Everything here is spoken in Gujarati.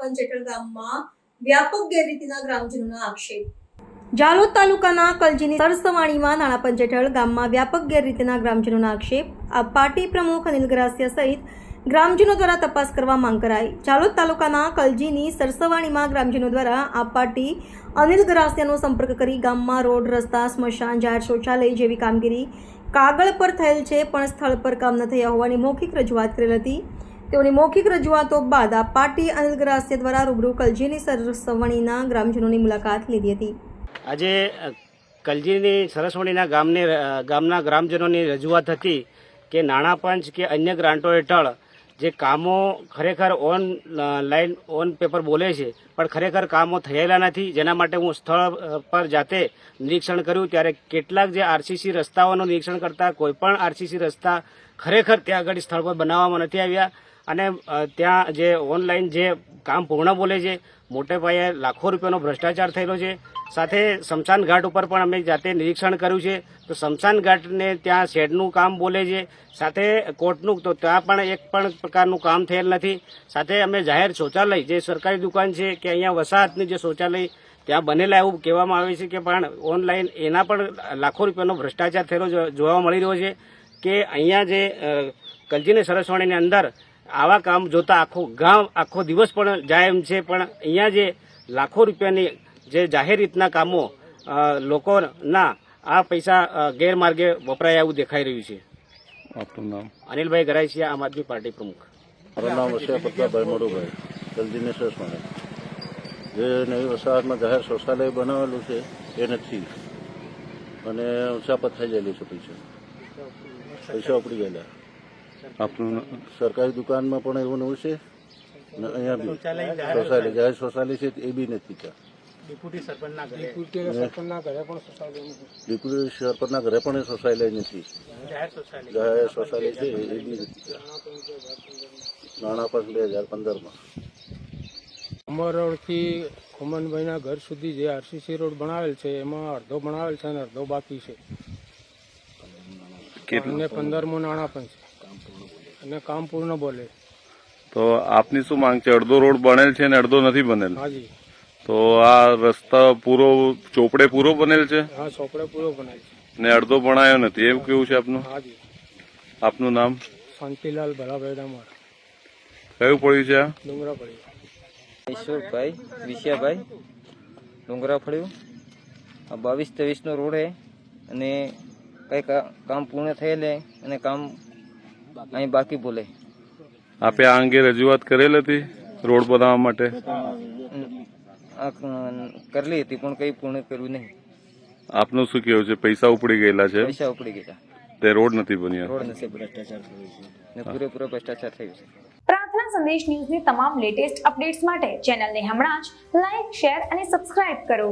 પંચેટલ ગામમાં વ્યાપક ગેરરીતિના ગ્રામજનોના આક્ષેપ. જાલોદ તાલુકાના કલજીની સરસવાણીમાં નાણા પંચેઠળ ગામમાં વ્યાપક ગેરરીતિના ગ્રામજનોના આક્ષેપ. આ પાર્ટી પ્રમુખ અનિલ ગ્રાસિયા સહિત ગ્રામજનો દ્વારા તપાસ કરવા માંગ કરાઈ. જાલોદ તાલુકાના કલજીની સરસવાણીમાં ગ્રામજનો દ્વારા આ પાર્ટી અનિલ ગ્રાસિયાનો સંપર્ક કરી ગામમાં રોડ, રસ્તા, સ્મશાન જાહેર શૌચાલય જેવી કામગીરી કાગળ પર થયેલ છે, પણ સ્થળ પર કામ ન થયા હોવાની મૌખિક રજૂઆત કરેલ હતી. તેઓની મૌખિક રજૂઆતો બાદ આ પાર્ટી અનિલ ગ્રાસ્ય દ્વારા રૂબરૂ કલજીની સરસવણીના ગ્રામજનોની મુલાકાત લીધી હતી. આજે કલજીની સરસવણીના ગામની ગામના ગ્રામજનોની રજૂઆત હતી કે નાણાં પંચ કે અન્ય ગ્રાન્ટો હેઠળ જે કામો ખરેખર ઓન લાઈન, ઓન પેપર બોલે છે, પણ ખરેખર કામો થયેલા નથી. જેના માટે હું સ્થળ પર જાતે નિરીક્ષણ કર્યું. ત્યારે કેટલાક જે આરસીસી રસ્તાઓનું નિરીક્ષણ કરતા કોઈપણ આરસીસી રસ્તા ખરેખર ત્યાં આગળ સ્થળ પર બનાવવામાં નથી આવ્યા. અને ત્યાં જે ઓનલાઈન જે કામ પૂર્ણ બોલે છે, મોટે પાયે લાખો રૂપિયાનો ભ્રષ્ટાચાર થયેલો છે. સાથે શમશાન ઘાટ ઉપર પણ અમે જાતે નિરીક્ષણ કર્યું છે. તો શમશાન ઘાટને ત્યાં શેડનું કામ બોલે છે. સાથે કોર્ટનું, તો ત્યાં પણ એક પણ પ્રકારનું કામ થયેલ નથી. સાથે અમે જાહેર શૌચાલય, જે સરકારી દુકાન છે, કે અહીંયા વસાહતની જે શૌચાલય ત્યાં બનેલા એવું કહેવામાં આવે છે કે પણ ઓનલાઈન એના પણ લાખો રૂપિયાનો ભ્રષ્ટાચાર થયેલો જોવા મળી રહ્યો છે કે અહીંયા જે કલજીને સરસવાણીની અંદર આવા કામ જોતા આખો ગામ આખો દિવસ પણ જાય એમ છે. પણ અહીંયા જે લાખો રૂપિયાની જે જાહેર રીતના કામો લોકોના આ પૈસા ગેરમાર્ગે વપરાય એવું દેખાઈ રહ્યું છે. આપનું નામ? અનિલભાઈ ગરાઈસિયા આમ આદમી પાર્ટી પ્રમુખ. મારું નામ વસિયા પ્રતાપભાઈ મોડુભાઈ જલ્દીને સરસવાણે જે નવી વસાહતમાં જાહેર શૌચાલય બનાવેલું છે એ નથી. અને ઊંચા થઈ ગયેલી છે પૈસા. પૈસા ઉપડી ગયેલા. આપનું સરકારી દુકાનમાં પણ એવું નવું છે? ને અહીંયા બી. શૌચાલય જાહેર શૌચાલય છે એ બી નથી ત્યાં. ડેપ્યુટી સરપંચના ઘરે. પણ એ શૌચાલય નથી. જાહેર શૌચાલય. છે એ બી નથી નાણાં પણ બે હજાર પંદરમાં. અમરોડથી ખુમનભાઈના ઘર સુધી જે આરસીસી રોડ બનાવેલ છે એમાં અડધો બનાવેલ છે અને અડધો બાકી છે. અને પંદરમું નાણાં પણ છે અને કામ પૂર્ણ બોલે. તો આપની શું માંગ છે? અડધો રોડ બનેલ છે ને અડધો નથી બનેલ? હાજી તો આ રસ્તા પૂરો ચોપડે પૂરો બનેલ છે? હા ચોપડે પૂરો બનેલ છે. ને અડધો ભણાયો નથી. એવું કેવું છે આપનું? હાજી આપનું નામ? શાંતિલાલ ભલાભાઈ ડામર કયું પડ્યું છે આ? ડુંગરા પડ્યું ઈશ્વરભાઈ વિશિયાભાઈ. ડુંગરા પડ્યું આ બાવીસ ત્રેવીસનો રોડ છે અને કંઈક કામ પૂર્ણ થયેલ અને કામ અહીં બાકી બોલે આપે આ અંગે રજૂઆત કરેલ હતી રોડ બનાવવા માટે? આ કરેલી હતી પણ કઈ પૂર્ણ કર્યું નહીં. આપનું શું કેવું છે? પૈસા ઉપડી ગયેલા છે પૈસા ઉપડી ગયેલા. તે રોડ નથી બન્યા? રોડ નથી ભ્રષ્ટાચાર થયો છે. પૂરેપૂરો ભ્રષ્ટાચાર થયો છે. પ્રાર્થના સંદેશ ન્યૂઝની તમામ લેટેસ્ટ અપડેટ્સ માટે ચેનલને હમણાં જ લાઇક શેર અને સબસ્ક્રાઇબ કરો.